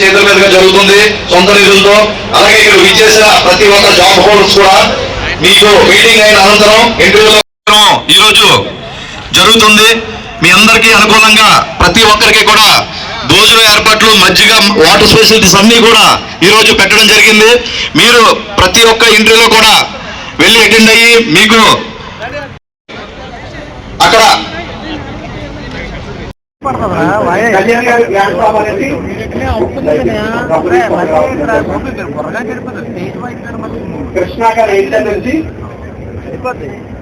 చేతుల మీదుగా జరుగుతుంది. సొంత నిధులతో. అలాగే ఇక్కడ విచ్చేసిన ప్రతి ఒక్క జాబ్ హోల్డర్స్ కూడా మీకు మీటింగ్ అయిన అనంతరం ఇంటర్వ్యూలో ఈరోజు జరుగుతుంది. మీ అందరికీ అనుకూలంగా ప్రతి ఒక్కరికి కూడా భోజన ఏర్పాట్లు మజ్జిగ వాటర్ ఫెసిలిటీస్ అన్నీ కూడా ఈరోజు పెట్టడం జరిగింది. మీరు ప్రతి ఒక్క ఇంటర్వ్యూలో కూడా వెళ్ళి అటెండ్ అయ్యి మీకు అక్కడ కళ్యాణ్ గారి గ్రాండ్ ఫామ్ అనేది కృష్ణా గారి ఎయిటర్ నుంచి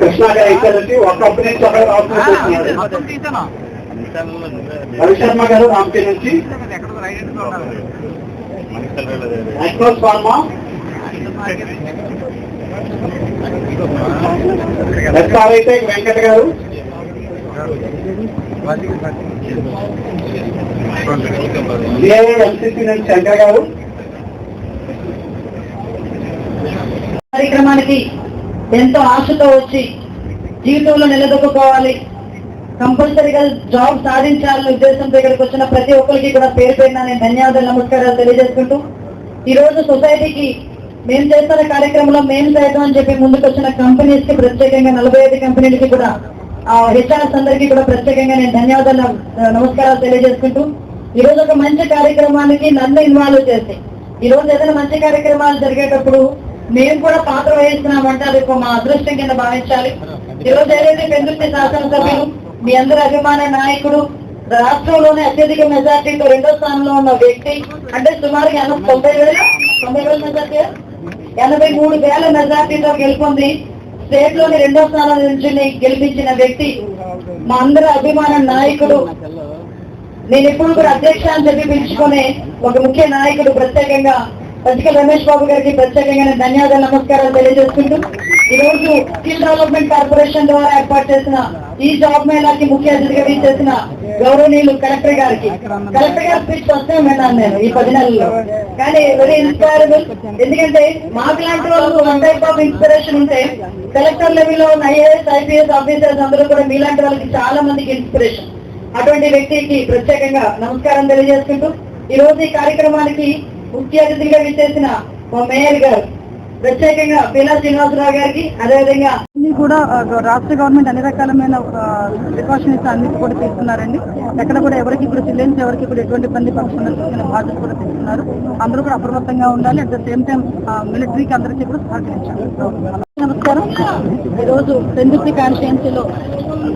కృష్ణా గారి ఎయిటర్ నుంచి ఒక కంపెనీ నుంచి ఒకరు రాస్తున్నారు రవిశర్మ గారు నుంచి మైక్రోస్ ఫార్మా. అయితే వెంకట గారు. గారు. కార్యక్రమానికి ఎంతో ఆశతో వచ్చి జీవితంలో నిలదొక్కుకోవాలి. కంపల్సరీగా జాబ్ సాధించాలనే ఉద్దేశంతో ఇక్కడికి వచ్చిన ప్రతి ఒక్కరికి కూడా పేరు పేరున నేను ధన్యవాదాలు నమస్కారాలు తెలియజేసుకుంటూ ఈ రోజు సొసైటీకి మేము చేస్తున్న కార్యక్రమంలో మేము సైతం అని చెప్పి ముందుకు వచ్చిన కంపెనీస్కి ప్రత్యేకంగా నలభై ఐదు కంపెనీలకి కూడా హెచ్ఆర్ఎస్ అందరికీ కూడా ప్రత్యేకంగా నేను ధన్యవాదాలు నమస్కారాలు తెలియజేసుకుంటూ ఈ రోజు ఒక మంచి కార్యక్రమానికి నన్ను ఇన్వాల్వ్ చేసి ఈ రోజు ఏదైనా మంచి కార్యక్రమాలు జరిగేటప్పుడు మేము కూడా పాత్ర వహిస్తున్నామంటే అది ఒక మా అదృష్టం కింద భావించాలి. ఈ రోజు ఏదైతే పెందుర్తి శాసనసభ్యులు మీ అందరి అభిమాన నాయకుడు రాష్ట్రంలోనే అత్యధిక మెజార్టీతో రెండో స్థానంలో ఉన్న వ్యక్తి అంటే సుమారుగా ఎనభై తొంభై వేల తొంభై వేల మెజార్టీ ఎనభై మూడు వేల మెజార్టీతో గెలుపొంది స్టేట్లోని రెండో స్థానం నుంచి గెలిపించిన వ్యక్తి మా అందరి అభిమాన నాయకుడు. నేను ఎప్పుడు కూడా అధ్యక్ష అని చెప్పి పిలుచుకునే ఒక ముఖ్య నాయకుడు ప్రత్యేకంగా పచ్చికల్ రమేష్ బాబు గారికి ప్రత్యేకంగా ధన్యవాదాలు నమస్కారాలు తెలియజేసుకుంటూ ఈ రోజు స్కిల్ డెవలప్మెంట్ కార్పొరేషన్ ద్వారా ఏర్పాటు చేసిన ఈ జాబ్ మేళాకి ముఖ్య అతిథిగా చేసిన గౌరవనీయులు కలెక్టర్ గారికి. కలెక్టర్ గారి స్పీచ్ ఫస్ట్ విన్నాను నేను ఈ పది నెలల్లో. కానీ వెరీ ఇన్స్పైరబుల్ ఎందుకంటే మాకు లాంటి వాళ్ళు వన్ టైప్ ఆఫ్ ఇన్స్పిరేషన్ ఉంటే కలెక్టర్ లెవెల్లో ఉన్న ఐఏఎస్ ఐపీఎస్ ఆఫీసర్స్ అందరూ కూడా మీలాంటి వాళ్ళకి చాలా మందికి ఇన్స్పిరేషన్ అటువంటి వ్యక్తికి ప్రత్యేకంగా నమస్కారం తెలియజేసుకుంటూ ఈ రోజు ఈ కార్యక్రమానికి ముఖ్య అతిథిగా విచ్చేసిన మా మేయర్ గారు ప్రత్యేకంగా పీలా శ్రీనివాసరావు గారికి అదేవిధంగా కూడా రాష్ట్ర గవర్నమెంట్ అన్ని రకాలమైన ప్రికాషన్స్ అన్ని కూడా తీసుకున్నారండి ఎక్కడ కూడా ఎవరికి ఇప్పుడు చిల్డ్రన్స్ ఎవరికి కూడా ఎటువంటి ఇబ్బంది పడకుండా చూసుకునే బాధ్యత కూడా తీసుకున్నారు అందరూ కూడా అప్రమత్తంగా ఉండాలి. అట్ ద సేమ్ టైం మిలిటరీకి అందరికీ కూడా సహకరించాలి. నమస్కారం. ఈరోజు పెందుర్తి కాన్స్టిట్యున్సీలో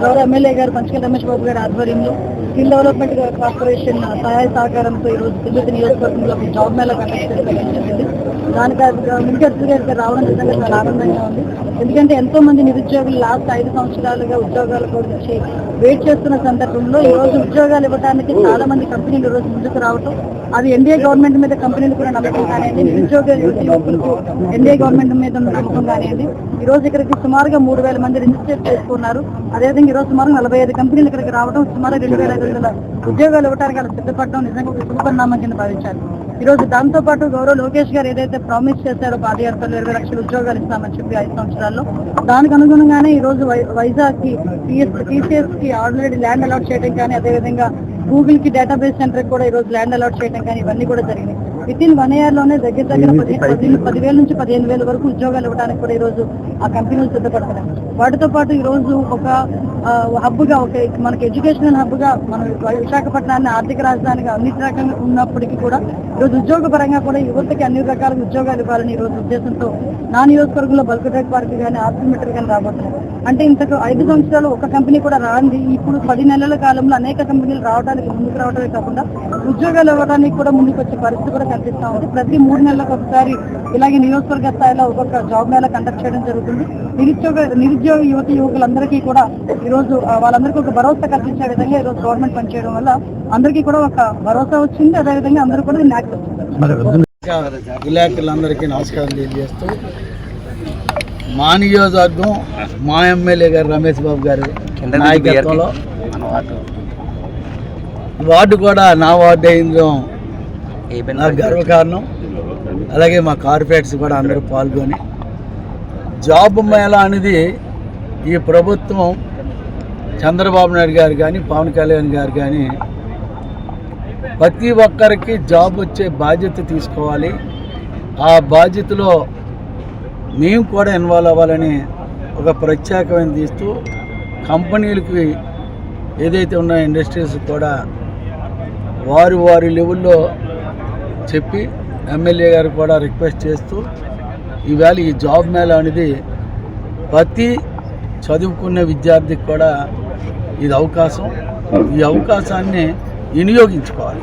గౌరవ ఎమ్మెల్యే గారు పంచకల్ రమేష్ బాబు గారి ఆధ్వర్యంలో స్కిల్ డెవలప్మెంట్ కార్పొరేషన్ సహాయ సహకారంతో ఈరోజు తిరుపతి నియోజకవర్గంలో ఒక జాబ్ మేళా కండక్ట్ జరిగింది. దానికి ముఖ్య అతిథిగా రావడం నిజంగా చాలా ఆనందంగా ఉంది. ఎందుకంటే ఎంతో మంది నిరుద్యోగులు లాస్ట్ ఐదు సంవత్సరాలుగా ఉద్యోగాల గురించి వెయిట్ చేస్తున్న సందర్భంలో ఈ రోజు ఉద్యోగాలు ఇవ్వడానికి చాలా మంది కంపెనీలు ఈ రోజు ముందుకు రావటం అది ఎన్డీఏ గవర్నమెంట్ మీద కంపెనీలు కూడా నమ్మకం కానివ్వండి నిరుద్యోగ యువకులకు ఎన్డీఏ గవర్నమెంట్ మీద నమ్మకం కానివ్వండి. ఈ రోజు ఇక్కడికి సుమారుగా మూడు వేల మంది రిజిస్టర్ చేసుకున్నారు. అదేవిధంగా ఈ రోజు సుమారు నలభై ఐదు కంపెనీలు ఇక్కడికి రావడం సుమారు రెండు వేల ఐదు వందల ఉద్యోగాలు ఇవ్వడానికి అలా సిద్ధపడడం నిజంగా ఒక శుభపరిణామం కింద భావించాలి ఈ రోజు దాంతో పాటు గౌరవ లోకేష్ గారు ఏదైతే ప్రామిస్ చేశారో పాదయాత్రలో ఇరవై లక్షల ఉద్యోగాలు ఇస్తామని చెప్పి ఐదు సంవత్సరాల్లో దానికి అనుగుణంగానే ఈ రోజు వై- వైజాగ్కి టీసీఎస్కి ఆల్రెడీ ల్యాండ్ అలాట్ చేయడం కానీ అదేవిధంగా గూగుల్కి డేటాబేస్ సెంటర్ కూడా ఈ రోజు ల్యాండ్ అలాట్ చేయడం కానీ ఇవన్నీ కూడా జరిగినాయి. విత్ ఇన్ వన్ ఇయర్లోనే దగ్గర దగ్గర పది- పది- పదివేల నుంచి పదిహేను వేల వరకు ఉద్యోగాలు ఇవ్వడానికి కూడా ఈ రోజు ఆ కంపెనీలు సిద్ధపడుతున్నాయి వాటితో పాటు ఈ రోజు ఒక హబ్గా ఒక మనకి ఎడ్యుకేషనల్ హబ్గా మన విశాఖపట్నాన్ని ఆర్థిక రాజధానిగా అన్ని రకంగా ఉన్నప్పటికీ కూడా ఈ రోజు ఉద్యోగ పరంగా కూడా యువతకి అన్ని రకాల ఉద్యోగాలు ఇవ్వాలని ఈ రోజు ఉద్దేశంతో నా నియోజకవర్గంలో బల్క్ డ్రగ్ పార్క్ కానీ ఆర్సిమెట్రీ కానీ రాబోతున్నాయి అంటే ఇంతకు ఐదు సంవత్సరాలు ఒక కంపెనీ కూడా రాంది. ఇప్పుడు పది నెలల కాలంలో అనేక కంపెనీలు రావడానికి ముందుకు రావడమే కాకుండా ఉద్యోగాలు ఇవ్వడానికి కూడా ముందుకు వచ్చే పరిస్థితి కూడా కనిపిస్తా ఉంది. ప్రతి మూడు నెలలకు ఒకసారి ఇలాగే నియోజకవర్గ స్థాయిలో ఒక్కొక్క జాబ్ మేళ కండక్ట్ చేయడం జరుగుతుంది. నిరుద్యోగ నిరుద్యోగ యువతి యువకులందరికీ కూడా ఈ రోజు ఆ, వాళ్ళందరికీ ఒక భరోసా కల్పించే విధంగా ఈ రోజు గవర్నమెంట్ పనిచేయడం వల్ల అందరికీ కూడా ఒక భరోసా వచ్చింది. అదేవిధంగా అందరూ కూడా దీన్ని యాక్సెప్ట్ విలేకరులందరికీ నమస్కారం తెలియజేస్తూ మా నియోజకవర్గం మా ఎమ్మెల్యే గారు రమేష్ బాబు గారు నాయకత్వంలో వార్డు. కూడా నా వార్డు అయిందో నాకు గర్వకారణం అలాగే మా కార్పొరేట్స్ కూడా అందరూ పాల్గొని జాబ్ మేళా అనేది ఈ ప్రభుత్వం చంద్రబాబు నాయుడు గారు కానీ పవన్ కళ్యాణ్ గారు కానీ ప్రతి ఒక్కరికి జాబ్ వచ్చే బాధ్యత తీసుకోవాలి. ఆ బాధ్యతలో మేము కూడా ఇన్వాల్వ్ అవ్వాలని ఒక ప్రత్యేకమైన తీస్తూ కంపెనీలకి ఏదైతే ఉన్న ఇండస్ట్రీస్ కూడా వారి వారి లెవెల్లో చెప్పి ఎమ్మెల్యే గారు కూడా రిక్వెస్ట్ చేస్తూ ఈవేళ ఈ జాబ్ మేళ అనేది ప్రతి చదువుకునే విద్యార్థికి కూడా ఇది అవకాశం. ఈ అవకాశాన్ని వినియోగించుకోవాలి.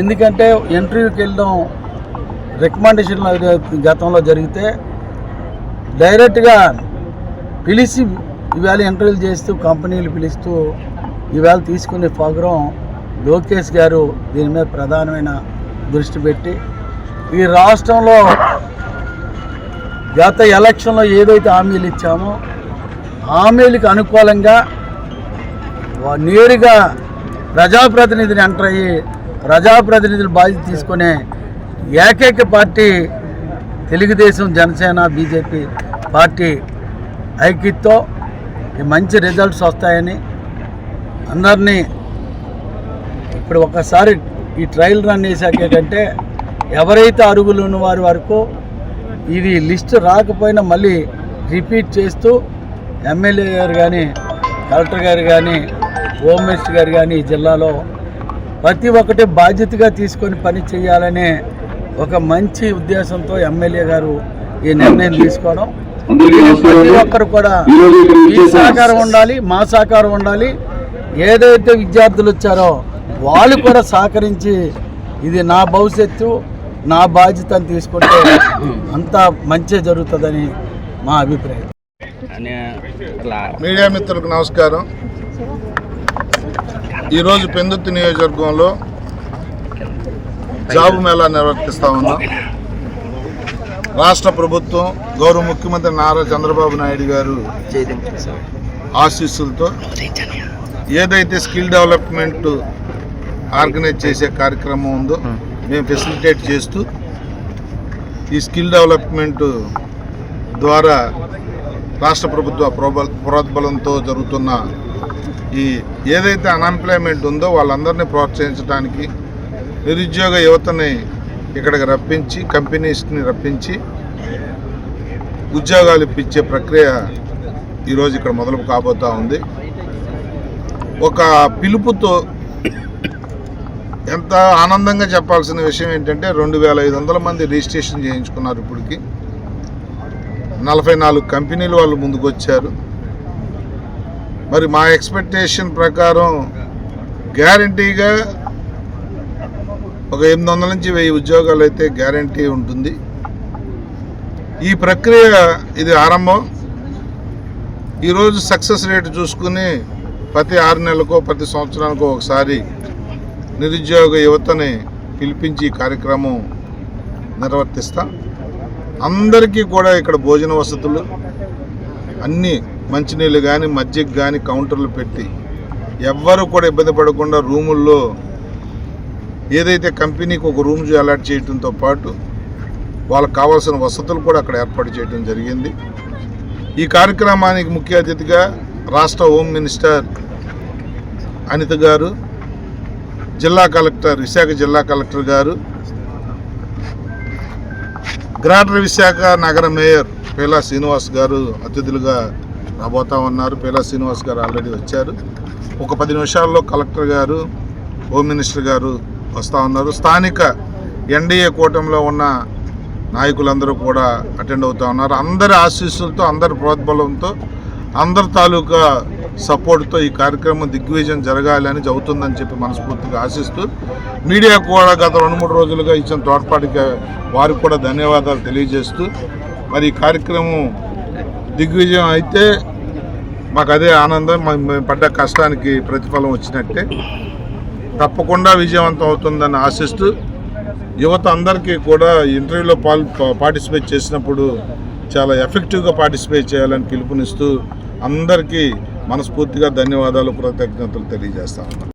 ఎందుకంటే ఇంటర్వ్యూకి వెళ్ళడం రికమెండేషన్ గతంలో జరిగితే డైరెక్ట్గా పిలిచి ఈవేళ ఇంటర్వ్యూ చేస్తూ కంపెనీలు పిలుస్తూ ఈవేళ తీసుకునే ప్రోగ్రాం లోకేష్ గారు దీని మీద ప్రధానమైన దృష్టి పెట్టి ఈ రాష్ట్రంలో గత ఎలక్షన్లో ఏదైతే హామీలు ఇచ్చామో హామీలకు అనుకూలంగా నేరుగా ప్రజాప్రతినిధిని ఎంటర్ అయ్యి ప్రజాప్రతినిధులు బాధ్యత తీసుకునే ఏకైక party Telugu Desam Janasena BJP party ఐక్యతో ఈ మంచి రిజల్ట్స్ వస్తాయని అందరినీ ఇప్పుడు ఒకసారి ఈ ట్రయల్ రన్ చేశాక ఏంటంటే ఎవరైతే అరుగులు ఉన్న వారి వరకు ఇది లిస్ట్ రాకపోయినా మళ్ళీ రిపీట్ చేస్తూ ఎమ్మెల్యే గారు కానీ కలెక్టర్ గారు కానీ హోమ్ మినిస్టర్ గారు కానీ ఈ జిల్లాలో ప్రతి ఒక్కటి బాధ్యతగా తీసుకొని పని చేయాలనే ఒక మంచి ఉద్దేశంతో ఎమ్మెల్యే గారు ఈ నిర్ణయం తీసుకోవడం. ప్రతి ఒక్కరు కూడా మీ సహకారం ఉండాలి మా సహకారం ఉండాలి. ఏదైతే విద్యార్థులు వచ్చారో వాళ్ళు కూడా సహకరించి ఇది నా భవిష్యత్తు నా బాధ్యత అని తీసుకుంటే అంతా మంచి జరుగుతుందని మా అభిప్రాయం. మీడియా మిత్రులకు నమస్కారం. ఈరోజు పెందుర్తి నియోజకవర్గంలో జాబు మేళా నిర్వర్తిస్తా ఉన్నాం. రాష్ట్ర ప్రభుత్వం గౌరవ ముఖ్యమంత్రి నారా చంద్రబాబు నాయుడు గారు ఆశీస్సులతో ఏదైతే స్కిల్ డెవలప్మెంట్ ఆర్గనైజ్ చేసే కార్యక్రమం ఉందో మేము ఫెసిలిటేట్ చేస్తూ ఈ స్కిల్ డెవలప్మెంట్ ద్వారా రాష్ట్ర ప్రభుత్వ ప్రోద్బలంతో జరుగుతున్న ఈ ఏదైతే అన్ఎంప్లాయ్మెంట్ ఉందో వాళ్ళందరినీ ప్రోత్సహించడానికి నిరుద్యోగ యువతని ఇక్కడికి రప్పించి కంపెనీస్ని రప్పించి ఉద్యోగాలు ఇప్పించే ప్రక్రియ ఈరోజు ఇక్కడ మొదలు కాబోతా ఉంది. ఒక పిలుపుతో ఎంత ఆనందంగా చెప్పాల్సిన విషయం ఏంటంటే రెండు వేల ఐదు వందల మంది రిజిస్ట్రేషన్ చేయించుకున్నారు ఇప్పటికి. నలభై నాలుగు కంపెనీలు వాళ్ళు ముందుకొచ్చారు. మరి మా ఎక్స్పెక్టేషన్ ప్రకారం గ్యారంటీగా ఒక ఎనిమిది వందల నుంచి వెయ్యి ఉద్యోగాలు అయితే గ్యారంటీ ఉంటుంది. ఈ ప్రక్రియ ఇది ఆరంభం. ఈరోజు సక్సెస్ రేట్ చూసుకుని ప్రతి ఆరు నెలలకో ప్రతి సంవత్సరానికో ఒకసారి నిరుద్యోగ యువతని పిలిపించి కార్యక్రమం నిర్వర్తిస్తాం. అందరికీ కూడా ఇక్కడ భోజన వసతులు అన్నీ మంచినీళ్ళు కానీ మజ్జిగ కానీ కౌంటర్లు పెట్టి ఎవ్వరు కూడా ఇబ్బంది పడకుండా రూముల్లో ఏదైతే కంపెనీకి ఒక రూమ్ అలాట్ చేయడంతో పాటు వాళ్ళకు కావాల్సిన వసతులు కూడా అక్కడ ఏర్పాటు చేయడం జరిగింది. ఈ కార్యక్రమానికి ముఖ్య అతిథిగా రాష్ట్ర హోమ్ మినిస్టర్ అనిత గారు జిల్లా కలెక్టర్ విశాఖ జిల్లా కలెక్టర్ గారు గ్రేటర్ విశాఖ నగర మేయర్ పేలా శ్రీనివాస్ గారు అతిథులుగా రాబోతా ఉన్నారు. పేలా శ్రీనివాస్ గారు ఆల్రెడీ వచ్చారు. ఒక పది నిమిషాల్లో కలెక్టర్ గారు హోమ్ మినిస్టర్ గారు వస్తూ ఉన్నారు. స్థానిక ఎన్డీఏ కూటమిలో ఉన్న నాయకులందరూ కూడా అటెండ్ అవుతూ ఉన్నారు. అందరి ఆశీస్సులతో అందరి ప్రోద్బలంతో అందరి తాలూకా సపోర్ట్తో ఈ కార్యక్రమం దిగ్విజయం జరగాలని అవుతుందని చెప్పి మనస్ఫూర్తిగా ఆశిస్తూ మీడియా కూడా గత రెండు మూడు రోజులుగా ఇచ్చిన తోడ్పాటుకి వారికి కూడా ధన్యవాదాలు తెలియజేస్తూ మరి ఈ కార్యక్రమం దిగ్విజయం అయితే మాకు అదే ఆనందం. మేము పడ్డ కష్టానికి ప్రతిఫలం వచ్చినట్టే. తప్పకుండా విజయవంతం అవుతుందని ఆశిస్తూ యువత అందరికీ కూడా ఇంటర్వ్యూలో పాల్ పార్టిసిపేట్ చేసినప్పుడు చాలా ఎఫెక్టివ్గా పార్టిసిపేట్ చేయాలని పిలుపునిస్తూ అందరికీ మనస్ఫూర్తిగా ధన్యవాదాలు కృతజ్ఞతలు తెలియజేస్తాను